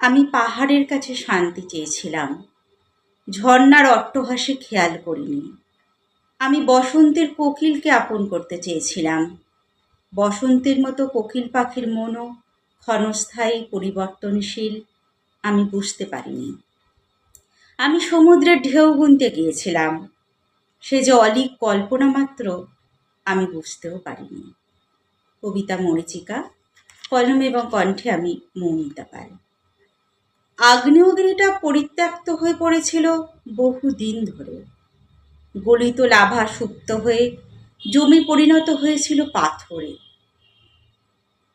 আমি পাহাড়ের কাছে শান্তি চেয়েছিলাম। ঝর্ণার অট্টহাসে খেয়াল করিনি। আমি বসন্তের কোকিলকে আপন করতে চেয়েছিলাম। বসন্তের মতো কোকিল পাখির মনও ক্ষণস্থায়ী, পরিবর্তনশীল, আমি বুঝতে পারিনি। আমি সমুদ্রের ঢেউ গুনতে গিয়েছিলাম। সে যে অলিক কল্পনা মাত্র, আমি বুঝতেও পারিনি। কবিতা মরিচিকা, কলম এবং কণ্ঠে আমি মৌমিতা পাই আগ্নেয়গিরিটা পরিত্যক্ত হয়ে পড়েছিল বহু দিন ধরে। গলিত লাভা সুপ্ত হয়ে জমি পরিণত হয়েছিল পাথরে।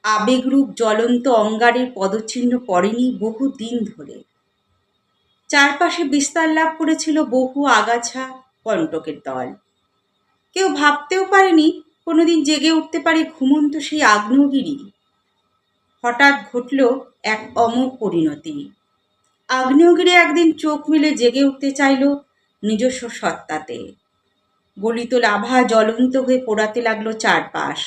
আবেগরূপ জ্বলন্ত অঙ্গারের পদচিহ্ন পড়েনি বহু দিন ধরে। চারপাশে বিস্তার লাভ করেছিল বহু আগাছা কণ্টকের দল। কেউ ভাবতেও পারেনি কোনোদিন জেগে উঠতে পারে ঘুমন্ত সেই আগ্নেয়গিরি। হঠাৎ ঘটল এক অমোঘ পরিণতি। আগ্নেয়গিরি একদিন চোখ মেলে জেগে উঠতে চাইল নিজস্ব সত্তাতে। গলিত লাভা জ্বলন্ত হয়ে পোড়াতে লাগল চারপাশ।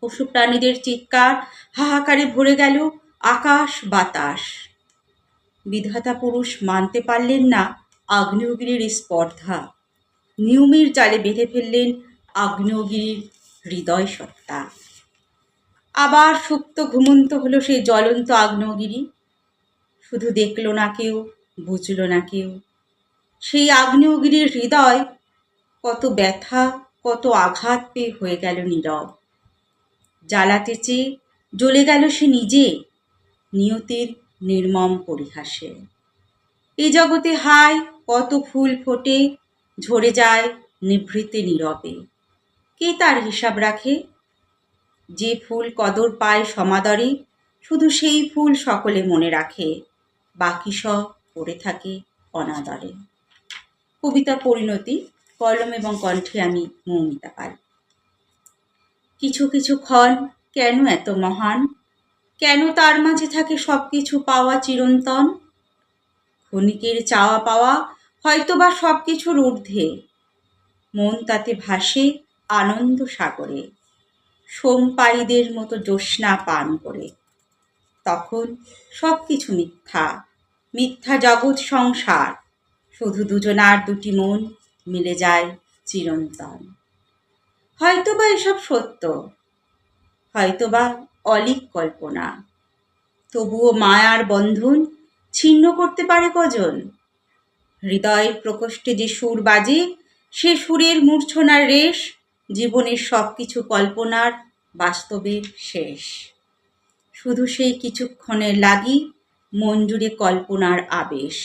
পশু প্রাণীদের চিৎকার, হাহাকারে ভরে গেল আকাশ বাতাস। বিধাতা পুরুষ মানতে পারলেন না আগ্নেয়গিরির স্পর্ধা। নিয়মের জালে বেঁধে ফেললেন আগ্নেয়গিরির হৃদয় সত্তা আবার সুপ্ত ঘুমন্ত হলো সেই জ্বলন্ত আগ্নেয়গিরি। শুধু দেখল না কেউ, বুঝল না কেউ। সেই আগ্নেয়গিরির হৃদয় কত ব্যথা, কত আঘাত পেয়ে হয়ে গেল নীরব। জ্বালাতে চেয়ে জ্বলে গেল সে নিজে, নিয়তির নির্মম পরিহাসে। এ জগতে হায়, কত ফুল ফোটে, ঝরে যায় নিভৃতে নীরবে। কে তার হিসাব রাখে? যে ফুল কদর পায় সমাদরে, শুধু সেই ফুল সকলে মনে রাখে। বাকি সব পড়ে থাকে অনাদরে। কবিতা পরিণতি, কলম এবং কণ্ঠে আমি মৌমিতা পাল। কিছু কিছু ক্ষণ কেন এত মহান? কেন তার মাঝে থাকে সব কিছু পাওয়া চিরন্তন? ক্ষণিকের চাওয়া পাওয়া হয়তোবা সব কিছুর ঊর্ধ্বে। মন তাতে ভাসে আনন্দ সাগরে। সোমপাইদের মতো জ্যোৎস্না পান করে। তখন সব কিছু মিথ্যা। মিথ্যা জগৎ সংসার। শুধু দুজনার দুটি মন মিলে যায় চিরন্তন। হয়তোবা এসব সত্য, হয়তোবা অলিক কল্পনা। তবুও মায়ার বন্ধন ছিন্ন করতে পারে কজন? হৃদয়ের প্রকোষ্ঠে যে সুর বাজে, সে সুরের মূর্ছনার রেশ জীবনের সব কিছু কল্পনার বাস্তবের শেষ। শুধু সেই কিছুক্ষণের লাগি মন জুড়ে কল্পনার আবেশ।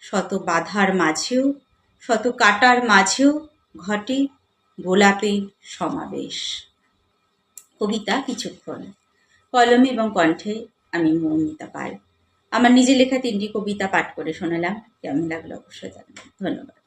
শত বাধার মাঝেও, শত কাটার মাঝেও ঘটে গোলাপের সমাবেশ। কবিতা কিছুক্ষণ। কলমে এবং কণ্ঠে আমি মৌমিতা পাল। আমার নিজে লেখা তিনটি কবিতা পাঠ করে শোনালাম। কেমন লাগল অবশ্যই জানাবেন। ধন্যবাদ।